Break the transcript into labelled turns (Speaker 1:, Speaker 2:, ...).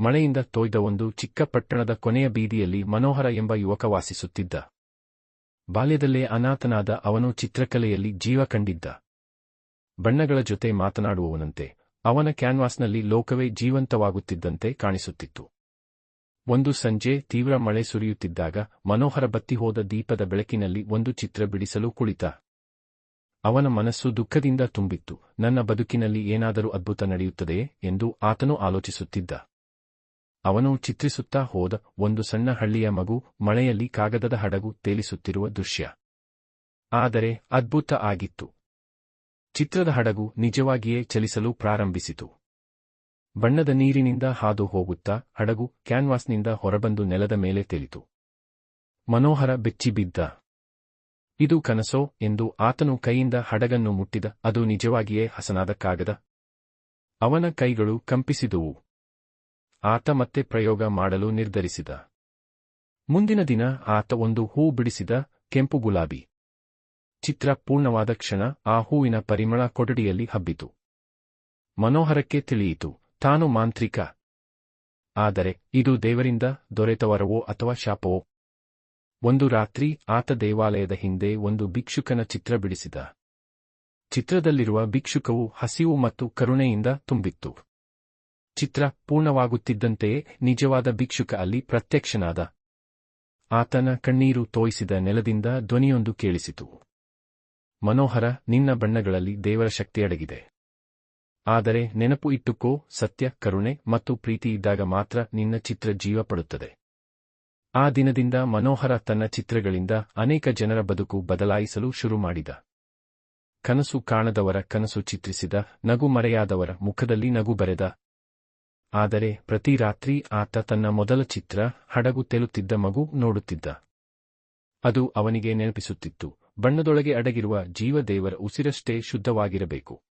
Speaker 1: ಮಳೆಯಿಂದ ತೋಯ್ದ ಒಂದು ಚಿಕ್ಕ ಪಟ್ಟಣದ ಕೊನೆಯ ಬೀದಿಯಲ್ಲಿ ಮನೋಹರ ಎಂಬ ಯುವಕ ವಾಸಿಸುತ್ತಿದ್ದ. ಬಾಲ್ಯದಲ್ಲೇ ಅನಾಥನಾದ ಅವನು ಚಿತ್ರಕಲೆಯಲ್ಲಿ ಜೀವ ಕಂಡಿದ್ದ. ಬಣ್ಣಗಳ ಜೊತೆ ಮಾತನಾಡುವವನಂತೆ, ಅವನ ಕ್ಯಾನ್ವಾಸ್ನಲ್ಲಿ ಲೋಕವೇ ಜೀವಂತವಾಗುತ್ತಿದ್ದಂತೆ ಕಾಣಿಸುತ್ತಿತ್ತು. ಒಂದು ಸಂಜೆ ತೀವ್ರ ಮಳೆ ಸುರಿಯುತ್ತಿದ್ದಾಗ ಮನೋಹರ ಬತ್ತಿಹೋದ ದೀಪದ ಬೆಳಕಿನಲ್ಲಿ ಒಂದು ಚಿತ್ರ ಬಿಡಿಸಲು ಕುಳಿತ. ಅವನ ಮನಸ್ಸು ದುಃಖದಿಂದ ತುಂಬಿತ್ತು. ನನ್ನ ಬದುಕಿನಲ್ಲಿ ಏನಾದರೂ ಅದ್ಭುತ ನಡೆಯುತ್ತದೆಯೇ ಎಂದು ಆತನು ಆಲೋಚಿಸುತ್ತಿದ್ದ. ಅವನು ಚಿತ್ರಿಸುತ್ತಾ ಹೋದ ಒಂದು ಸಣ್ಣ ಹಳ್ಳಿಯ ಮಗು ಮಳೆಯಲ್ಲಿ ಕಾಗದದ ಹಡಗು ತೇಲಿಸುತ್ತಿರುವ ದೃಶ್ಯ. ಆದರೆ ಅದ್ಭುತ ಆಗಿತ್ತು. ಚಿತ್ರದ ಹಡಗು ನಿಜವಾಗಿಯೇ ಚಲಿಸಲು ಪ್ರಾರಂಭಿಸಿತು. ಬಣ್ಣದ ನೀರಿನಿಂದ ಹಾದು ಹೋಗುತ್ತಾ ಹಡಗು ಕ್ಯಾನ್ವಾಸ್ನಿಂದ ಹೊರಬಂದು ನೆಲದ ಮೇಲೆ ತೇಲಿತು. ಮನೋಹರ ಬೆಚ್ಚಿಬಿದ್ದ ಇದು ಕನಸೋ ಎಂದು ಆತನು ಕೈಯಿಂದ ಹಡಗನ್ನು ಮುಟ್ಟಿದ ಅದು ನಿಜವಾಗಿಯೇ ಹಸನಾದ ಕಾಗದ. ಅವನ ಕೈಗಳು ಕಂಪಿಸಿದುವು. ಆತ ಮತ್ತೆ ಪ್ರಯೋಗ ಮಾಡಲು ನಿರ್ಧರಿಸಿದ. ಮುಂದಿನ ದಿನ ಆತ ಒಂದು ಹೂ ಬಿಡಿಸಿದ ಕೆಂಪು ಗುಲಾಬಿ. ಚಿತ್ರ ಪೂರ್ಣವಾದ ಕ್ಷಣ ಆ ಹೂವಿನ ಪರಿಮಳ ಕೊಠಡಿಯಲ್ಲಿ ಹಬ್ಬಿತು. ಮನೋಹರಕ್ಕೆ ತಿಳಿಯಿತು, ತಾನು ಮಾಂತ್ರಿಕ. ಆದರೆ ಇದು ದೇವರಿಂದ ದೊರೆತ ವರವೋ ಅಥವಾ ಶಾಪವೋ? ಒಂದು ರಾತ್ರಿ ಆತ ದೇವಾಲಯದ ಹಿಂದೆ ಒಂದು ಭಿಕ್ಷುಕನ ಚಿತ್ರ ಬಿಡಿಸಿದ. ಚಿತ್ರದಲ್ಲಿರುವ ಭಿಕ್ಷುಕವು ಹಸಿವು ಮತ್ತು ಕರುಣೆಯಿಂದ ತುಂಬಿತ್ತು. ಚಿತ್ರ ಪೂರ್ಣವಾಗುತ್ತಿದ್ದಂತೆಯೇ ನಿಜವಾದ ಭಿಕ್ಷುಕ ಅಲ್ಲಿ ಪ್ರತ್ಯಕ್ಷನಾದ. ಆತನ ಕಣ್ಣೀರು ತೋಯಿಸಿದ ನೆಲದಿಂದ ಧ್ವನಿಯೊಂದು ಕೇಳಿಸಿತು. ಮನೋಹರ, ನಿನ್ನ ಬಣ್ಣಗಳಲ್ಲಿ ದೇವರ ಶಕ್ತಿಯಡಗಿದೆ ಆದರೆ ನೆನಪು ಇಟ್ಟುಕೋ, ಸತ್ಯ, ಕರುಣೆ ಮತ್ತು ಪ್ರೀತಿ ಇದ್ದಾಗ ಮಾತ್ರ ನಿನ್ನ ಚಿತ್ರ ಜೀವ ಪಡುತ್ತದೆ. ಆ ದಿನದಿಂದ ಮನೋಹರ ತನ್ನ ಚಿತ್ರಗಳಿಂದ ಅನೇಕ ಜನರ ಬದುಕು ಬದಲಾಯಿಸಲು ಶುರು ಮಾಡಿದ. ಕನಸು ಕಾಣದವರ ಕನಸು ಚಿತ್ರಿಸಿದ, ನಗು ಮರೆಯಾದವರ ಮುಖದಲ್ಲಿ ನಗು ಬರೆದ ಆದರೆ ಪ್ರತಿ ರಾತ್ರಿ ಆತ ತನ್ನ ಮೊದಲ ಚಿತ್ರ ಹಡಗು ತೆಲುತ್ತಿದ್ದ ಮಗು ನೋಡುತ್ತಿದ್ದ. ಅದು ಅವನಿಗೆ ನೆನಪಿಸುತ್ತಿತ್ತು. ಬಣ್ಣದೊಳಗೆ ಅಡಗಿರುವ ಜೀವದೇವರ ಉಸಿರಷ್ಟೇ ಶುದ್ಧವಾಗಿರಬೇಕು.